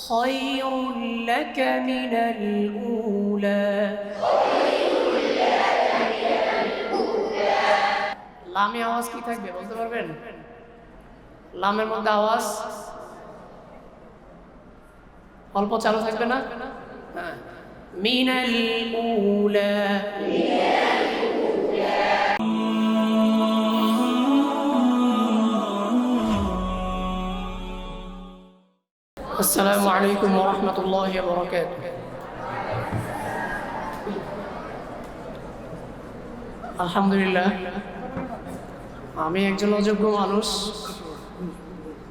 خير لك من الأولى লামে আওয়াজ কি থাকবে বলতে পারবেন লামের মধ্যে আওয়াজ অল্প চালু থাকবে না হ্যাঁ মিনাল উলা السلام عليكم ورحمة الله وبركاته আলহামদুলিল্লাহ আমি একজন অযোগ্য মানুষ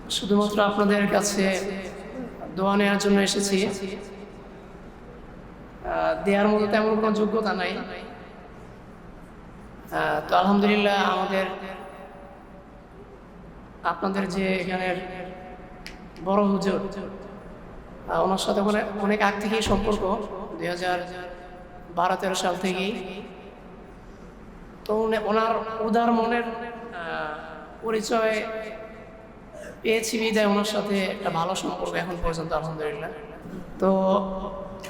শুধুমাত্র আপনাদের কাছে দোয়া নেওয়ার জন্য এসেছি আহ, দেওয়ার মতো তেমন কোনো যোগ্যতা নাই আহ, তো আলহামদুলিল্লাহ আমাদের আপনাদের যে এখানের বড় হুজুর আহ, ওনার সাথে মানে অনেক আগ থেকেই সম্পর্ক, দুই হাজার বারো, তেরো সাল থেকেই। তো ওনার উদার মনের পরিচয় পেয়েছি বিদায় ওনার সাথে একটা ভালো সম্পর্ক এখন পর্যন্ত, আলহামদুলিল্লাহ। তো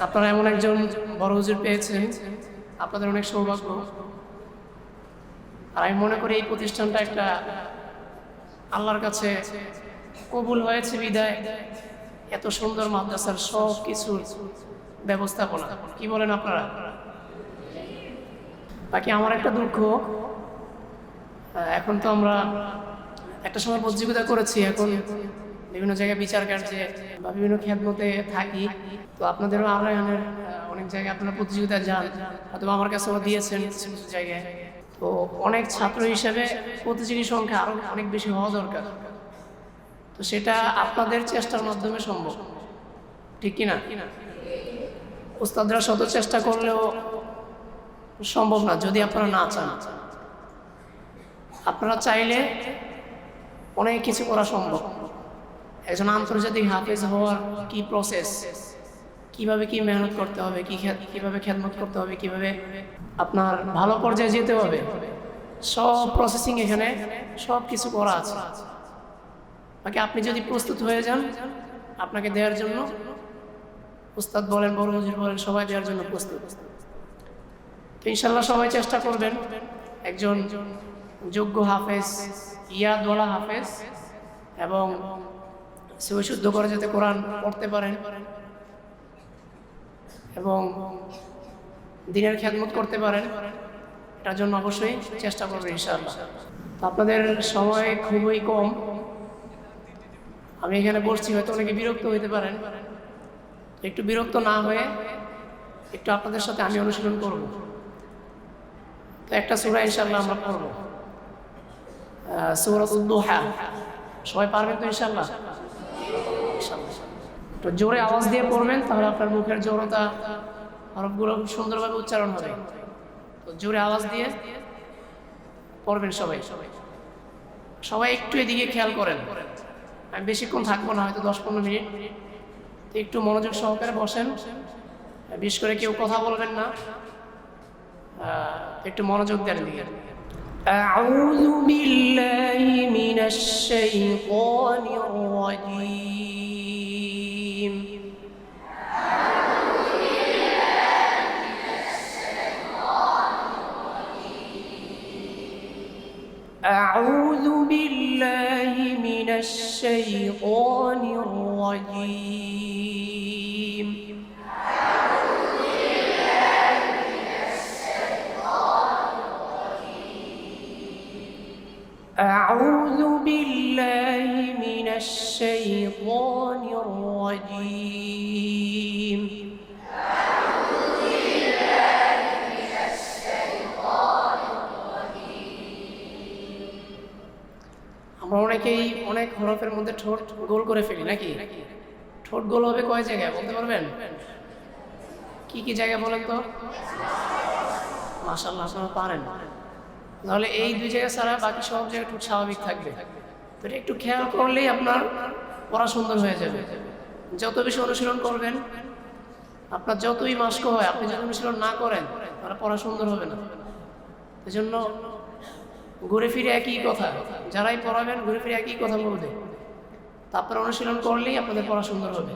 আপনারা এমন একজন বড় হুজুর পেয়েছেন, আপনাদের অনেক সৌভাগ্য। আর আমি মনে করি এই প্রতিষ্ঠানটা একটা আল্লাহর কাছে কবুল হয়েছে বিদায়। এত সুন্দর মাদ্রাসার সব কিছুর ব্যবস্থাপনা। কি বলেন আপনারা? বাকি আমার একটা দুঃখ এখন তো আমরা একটা সময় প্রতিযোগিতা করেছি, এখন বিভিন্ন জায়গায় বিচার কার্যে বা বিভিন্ন খেদমতে থাকি। তো আপনাদেরও আমরা অনেক জায়গায় আপনারা প্রতিযোগিতায় যান হয়তো আমার কাছেও দিয়েছেন কিছু কিছু জায়গায়। তো অনেক ছাত্র হিসেবে প্রতিযোগী সংখ্যা আরও অনেক বেশি হওয়া দরকার। তো সেটা আপনাদের চেষ্টার মাধ্যমে সম্ভব। ঠিক কিনা? ওস্তাদরা শত চেষ্টা করলেও সম্ভব না, যদি আপনারা না চান। আপনারা চাইলে অনেক কিছু করা সম্ভব। একজন আন্তর্জাতিক হাফেজ হওয়ার কি প্রসেস কীভাবে কি মেহনত করতে হবে? কি কীভাবে খেদমত করতে হবে? কীভাবে আপনার ভালো পর্যায়ে যেতে হবে? সব প্রসেসিং এখানে সব কিছু করা আছে। বাকি আপনি যদি প্রস্তুত হয়ে যান আপনাকে দেওয়ার জন্য উস্তাদ বলেন বড় হুজুর বলেন সবাই দেওয়ার জন্য প্রস্তুত। তো ইনশাল্লাহ সবাই চেষ্টা করবেন। একজন যোগ্য হাফেজ ইয়াদওয়ালা হাফেজ এবং শুদ্ধ করে যাতে কোরআন পড়তে পারেন এবং দিনের খেদমত করতে পারেন এটার জন্য অবশ্যই চেষ্টা করবেন ইনশাআল্লাহ। তো আপনাদের সময় খুবই কম। আমি এখানে বসছি হয়তো অনেকে বিরক্ত হইতে পারেন। একটু বিরক্ত না হয়ে একটু আপনাদের সাথে আমি অনুশীলন করব। তো একটা সুরা ইনশাল্লাহ আমরা পড়ব। সুরাতুল দুহা সবাই পারবেন তো ইনশাল্লাহ। তো জোরে আওয়াজ দিয়ে পড়বেন, তাহলে আপনার মুখের জোরতা হরফগুলো খুব সুন্দরভাবে উচ্চারণ হবে। তো জোরে আওয়াজ দিয়ে পড়বেন সবাই। সবাই একটু এদিকে খেয়াল করেন। আমি বেশিক্ষণ থাকবো না হয়তো দশ পনেরো মিনিট তো একটু মনোযোগ সহকারে বসেন বিশেষ করে কেউ কথা বলবেন না আহ, একটু মনোযোগ দেন দিকে أعوذ بالله من الشيطان الرجيم أعوذ بالله من الشيطان الرجيم أعوذ بالله من الشيطان الرجيم আমরা অনেকেই অনেক হরফের মধ্যে ঠোঁট গোল করে ফেলি, নাকি? ঠোঁট গোল হবে কয় জায়গায়, বলতে পারবেন? কি কি জায়গা বলেন তো? আপনারা পারেন। তাহলে এই দুই জায়গা ছাড়া বাকি সব জায়গায় ঠোঁট স্বাভাবিক থাকবে। তো একটু খেয়াল করলেই আপনার পড়া সুন্দর হয়ে যাবে। যত বেশি অনুশীলন করবেন, আপনার যতই মাস্ক হয়, আপনি যদি অনুশীলন না করেন, তাহলে পড়া সুন্দর হবে না। এই জন্য ঘুরে ফিরে একই কথা যারাই পড়াবেন ঘুরে ফিরে একই কথা বলবে তারপরে অনুশীলন করলেই আপনাদের পড়া সুন্দর হবে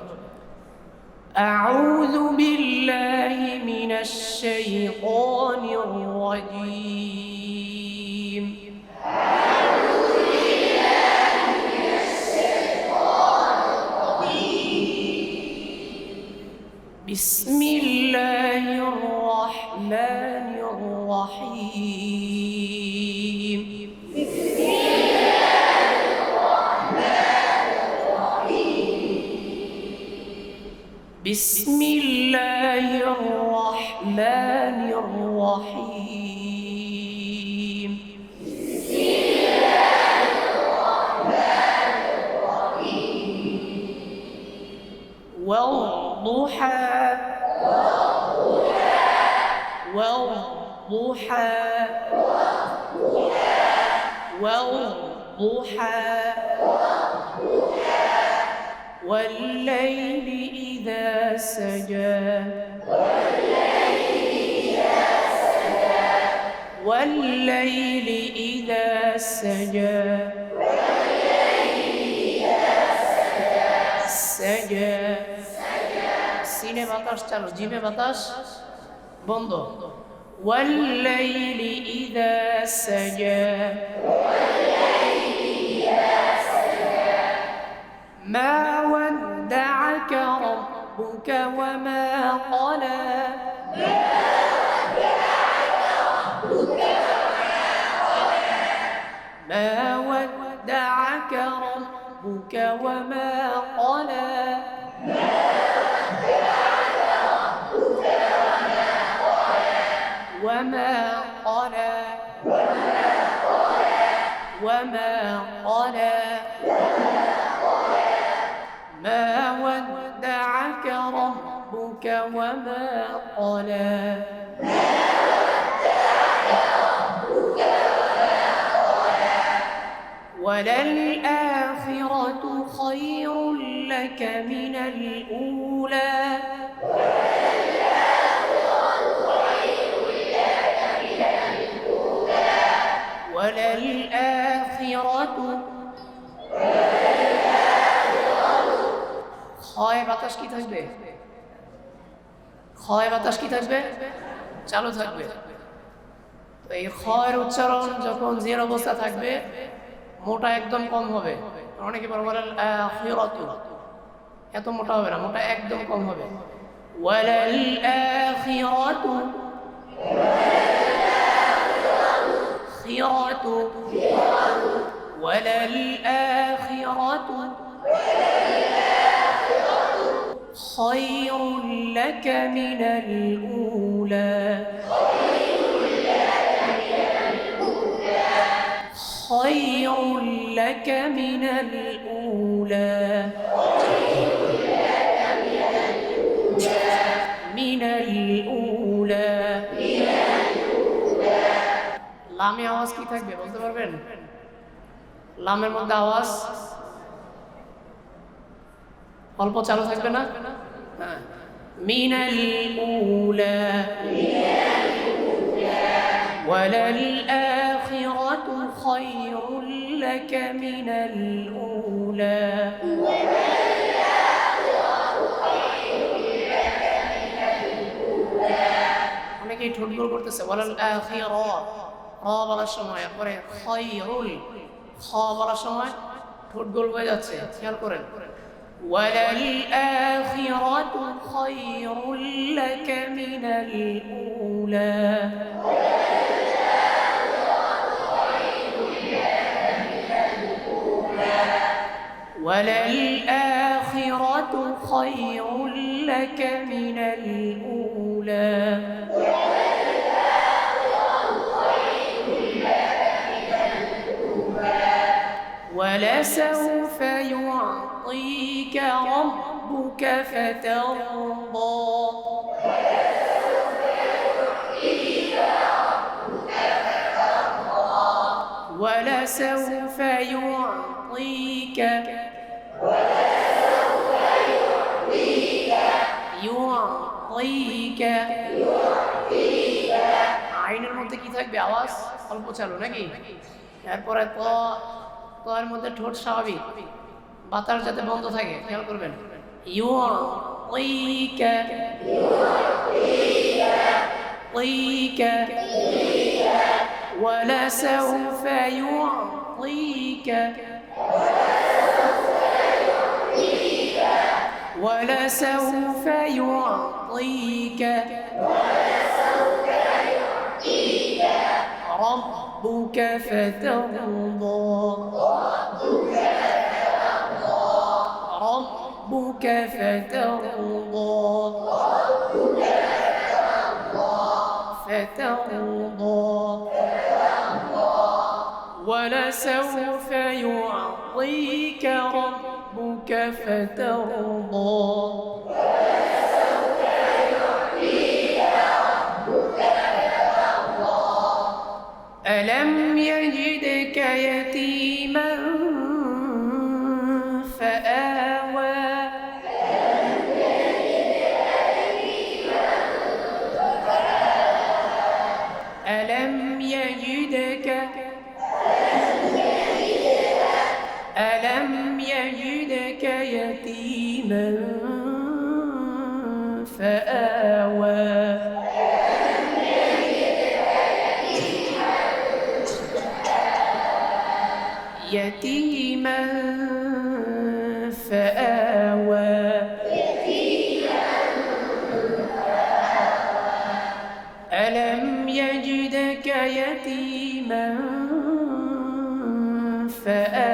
أعوذ بالله من الشيطان الرجيم بسم الله الرحمن الرحيم بسم الله الرحمن الرحيم. بسم الله الرحمن الرحيم والضحى والضحى والضحى والضحى. والضحى. والضحى. والليل إذا سجى والليل إذا سجى سجى সিনে বাতাস চালু জিমে বাতাস বন্ধ والليل إذا سجى ما ما ودعك ربك وما قلى. وما قلى. وما قلى. ما ودعك ربك ربك وما قلى. وللآخرة خير لك من الأولى. وللآخرة وللآخرة خواهی بطش کی تجده ক্ষয় বাতাস কি থাকবে? চালু থাকবে। তো এই ক্ষয়ের উচ্চারণ যখন জের অবস্থা থাকবে, মোটা একদম কম হবে। অনেকে বড় বলেন এত মোটা হবে না, মোটা একদম কম হবে। ওয়ালাল خير لك من الأولى خير لك من الأولى من الأولى লামে আওয়াজ কি থাকবে বলতে পারবেন লামের মধ্যে আওয়াজ অল্প চালু থাকবে না হ্যাঁ মিনাল উলা وللآخرة خير لك من الأولى অনেকেই ঠোঁট গোল করতেছে ওয়ালাল আখিরা র বলার সময় পরে খয়রুল খ বলার সময় ঠোঁট গোল হয়ে যাচ্ছে খেয়াল করেন وللآخرة خير لك من الأولى. وللآخرة خير لك من الأولى. ولسوف يعطيك ربك فترضى ولسوف يعطيك يعطيك আইনের মধ্যে কি থাকবে আওয়াজ অল্প চালু নাকি এরপরে ত তো এর মধ্যে ঠোঁট স্বাভাবিক বাতাস যাতে বন্ধ থাকে খেয়াল করবেন ইউ ওইক ওইক ولسوف يعطيك ولسوف يعطيك ربك فترضى ربك فترضى فترضى. ولسوف يعطيك ربك فترضى. ألم يجدك؟ ألم يجدك يتيما فآوى؟ يتيما Uh,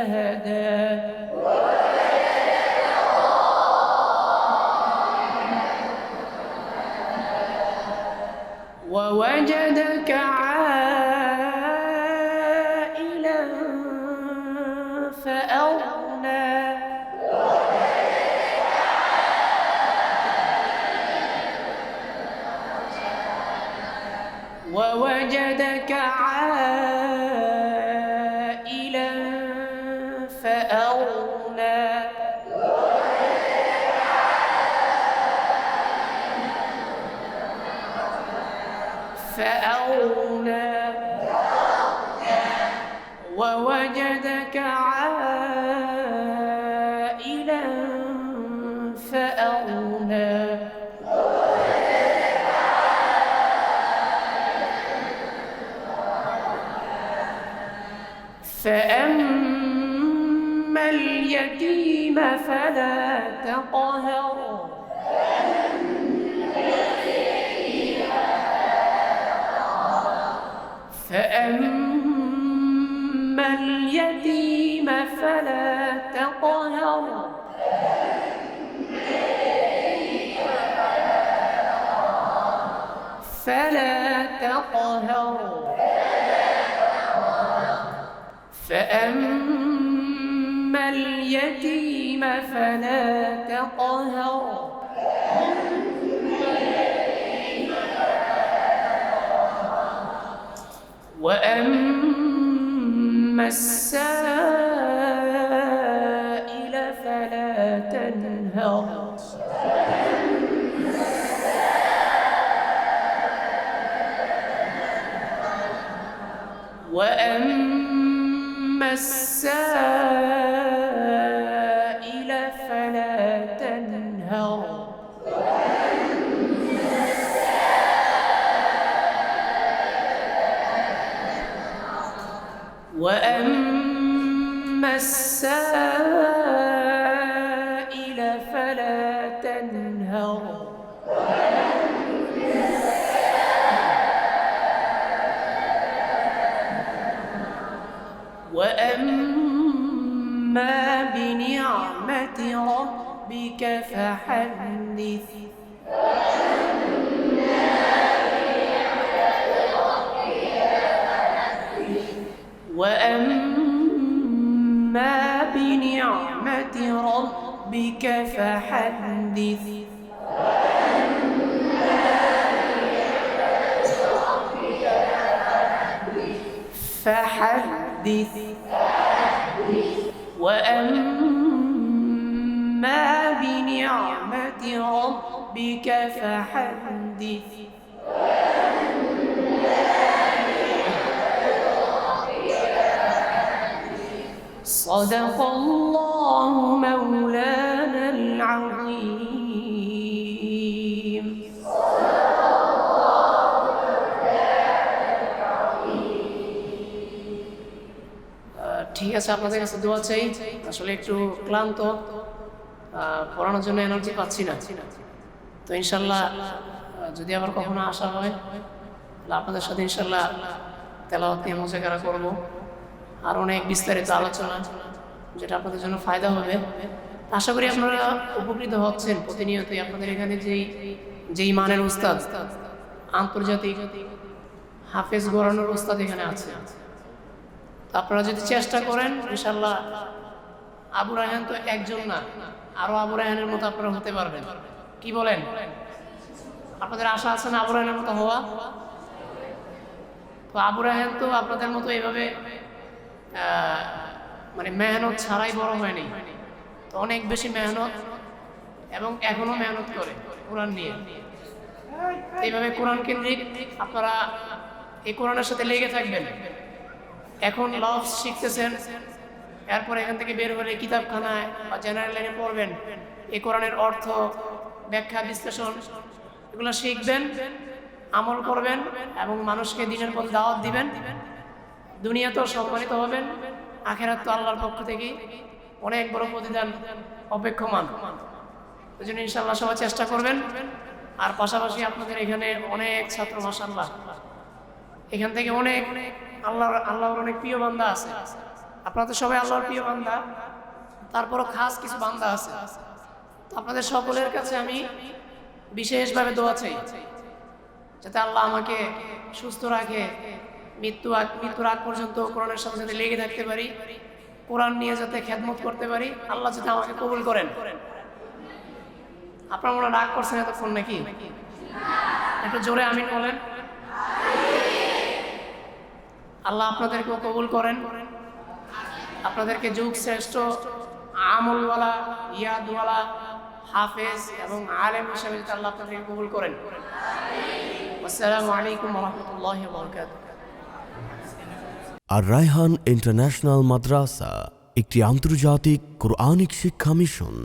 فهدى فأغنى تقهر فأما اليتيم فلا تقهر. وأما السائل السائل فلا تنهر. وأما السائل فلا تنهر. فحدث وأما بنعمة ربك فحدث فحدث وأما بنعمة ربك فحدث صدق الله مولانا العظيم আহ, ঠিক আছে আপনাদের কাছে দোয়া চাই আসলে একটু ক্লান্ত আহ, পড়ানোর জন্য এনার্জি পাচ্ছি না। তো ইনশাল্লাহ যদি আবার কখনো আসা হয়, তাহলে আপনাদের সাথে ইনশাল্লাহ তেলাওয়াত নিয়ে মোজাকারা করব। আর অনেক বিস্তারিত আলোচনা, যেটা আপনাদের জন্য ফায়দা হবে। আশা করি আপনারা উপকৃত হচ্ছেন প্রতিনিয়তই আপনাদের এখানে যেই যেই মানের উস্তাদ, আন্তর্জাতিক হাফেজ গড়ানোর উস্তাদ এখানে আছে। আপনারা যদি চেষ্টা করেন, ইনশাল্লাহ আবু রায়হান তো একজন না। আরও আবু রায়হানের মতো আপনারা হতে পারবেন। কি বলেন? আপনাদের আশা আছে না আবু রায়হানের মতো হওয়া? তো আবু রায়হান তো আপনাদের মতো এভাবে মানে মেহনত ছাড়াই বড় হয়নি। তো অনেক বেশি মেহনত এবং এখনও মেহনত করে কোরআন নিয়ে। এইভাবে কোরআন কেন্দ্রিক আপনারা এই কোরআনের সাথে লেগে থাকবেন। এখন লফ শিখতেছেন। এরপর এখান থেকে বের হলে কিতাবখানায় বা জেনারেল লাইনে পড়বেন। এ কোরআনের অর্থ, ব্যাখ্যা, বিশ্লেষণ, এগুলো শিখবেন, আমল করবেন এবং মানুষকে দিনের পর দাওয়াত দিবেন। দুনিয়াতেও সম্মানিত হবেন, আখেরাত তো আল্লাহর পক্ষ থেকে অনেক বড় প্রতিদান অপেক্ষমান। ওই জন্য ইনশাল্লাহ সবাই চেষ্টা করবেন। আর পাশাপাশি আপনাদের এখানে অনেক ছাত্র মাসাল্লাহ এখান থেকে অনেক অনেক আল্লাহর আল্লাহর অনেক প্রিয় বান্দা আছে। আপনারা তো সবাই আল্লাহর প্রিয় বান্দা। তারপরও খাস কিছু বান্দা আছে। আপনাদের সকলের কাছে আমি বিশেষভাবে দোয়া চাই, যাতে আল্লাহ আমাকে সুস্থ রাখে, মৃত্যু আগ, মৃত্যুর আগ পর্যন্ত কোরআনের সাথে সাথে লেগে থাকতে পারি, কোরআন নিয়ে যাতে খেদমত করতে পারি, আল্লাহ যাতে আমাকে কবুল করেন। আপনার মনে রাগ করছেন এতক্ষণ নাকি? একটু জোরে আমিন বলেন। আল্লাহ আপনাদেরকেও কবুল করেন। আপনাদেরকে যুগ শ্রেষ্ঠ আমলওয়ালা ইয়াদওয়ালা হাফেজ এবং আলেম হিসেবে আল্লাহ আপনাদেরকে কবুল করেন। আসসালামু আলাইকুম রহমতুল্লাহ বরকাত আর রায়হান ইন্টারন্যাশনাল মাদ্রাসা একটি আন্তর্জাতিক কোরআনিক শিক্ষা মিশন।